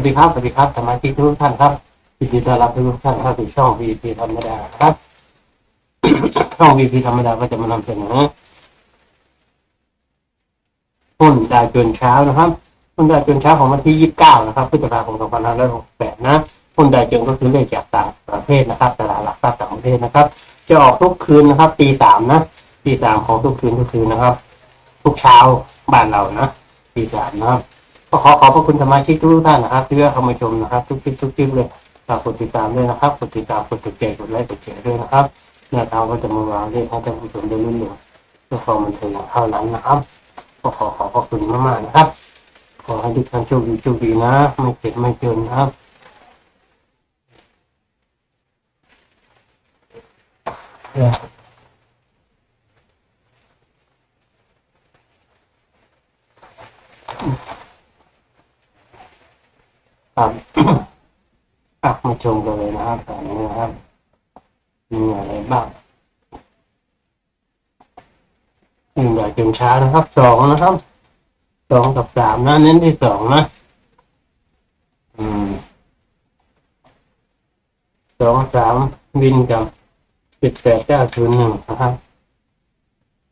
วัสดีครับ สวัสดีครับสมาชิกทุกท่านครับยินดีต้อนรับทุกท่านเข้าสู่ช่อง VP ธรรมดาครับ ช่อง VP ธรรมดาก็จะมานำเสนอหุ้นดาวจนเช้านะครับหุ้นดาวจนเช้าของวันที่ 29 นะครับพฤษภาคม2568 นะหุ้นดาวจนก็คือเลขจากต่างประเทศนะครับตลาดหลักทรัพย์ต่างประเทศนะครับ จะออกทุกคืนนะครับตีสามนะตีสามของทุกคืนทุกคืนนะครับ ทุกเช้าบ้านเรานะตีสามนะครับ ก็ขอขอบพระคุณสมาชิกทุกท่านนะครับที่เข้ามาชมนะครับ ทุกคลิปทุกคลิปเลยฝากกดติดตามด้วยนะครับกดติดตามกดติดใจกดไลค์กดแชร์ด้วยนะครับแนวทางก็จะมาวางเรื่องท่านผู้ชมได้รุ่นเรืองเพื่อความบันเทิงเท่านั้นนะครับก็ขอขอบพระคุณมากๆนะครับ ขอให้ทุกท่านโชคดีโชคดีนะไม่เจ็บไม่จนนะครับเนี่ย ครับอะมาชมกันเลยนะครับตอนนี้นะครับมีอะไรบ้างหนึ่งใหญ่จนช้านะครับสองนะครับสองกับสามนะเน้นที่สองนะอืมสองสามวินกับสิบแปดเก้าศูนย์หนึ่งนะครับ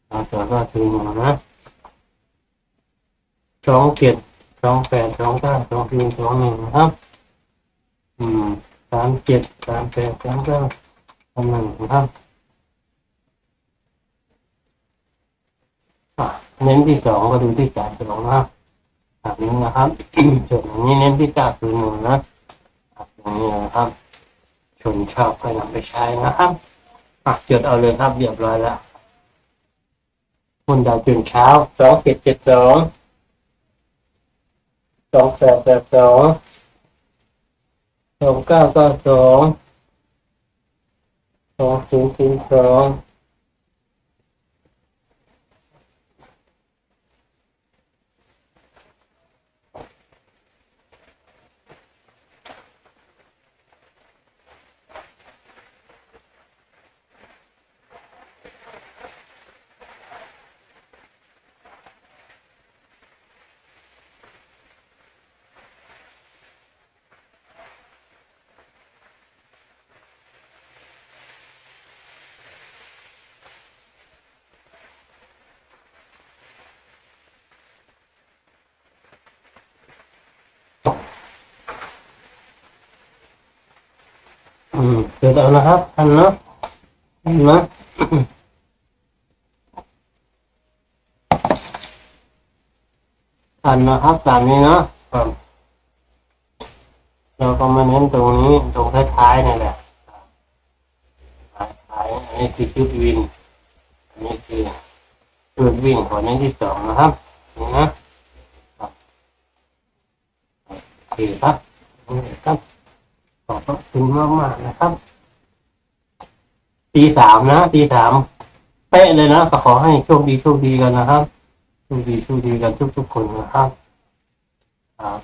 เอาต่อก็ศูนย์หนึ่งนะสองเจ็ด สองแปดสองเก้าสองสี่สองหนึ่งนะครับ อืมสามเจ็ดสามแปดสามเก้าสามหนึ่งนะครับเน้นที่สองก็ดูที่สามสองนะครับแบบนี้นะครับส่วนอันนี้เน้นที่เก้าศูนย์หนึ่งนะครับอย่างนี้นะครับชนชอบก็นำไปใช้นะครับอะจดเอาเลยครับเรียบร้อยแล้วคุณดาวตื่นเช้าสองเจ็ดเจ็ดสอง สองแปดแปดสองสองเก้าเก้าสองสองศูนย์ศูนย์สอง อืมเดี๋ยวเอานะครับทันเนาะทันนะทันนะครับตามนี้เนาะเราก็มาเน้นตรงนี้ตรงท้ายๆนี่แหละท้ายๆอันนี้คือจุดวินอันนี้คือจุดวิ่งของนี้ที่สองนะครับนี่นะครับโอเคครับครับ คุณมากมากๆนะครับตีสามนะตีสามเป๊ะเลยนะก็ขอให้โชคดีโชคดีกันนะครับโชคดีโชคดีกันทุกๆคนนะครับครับ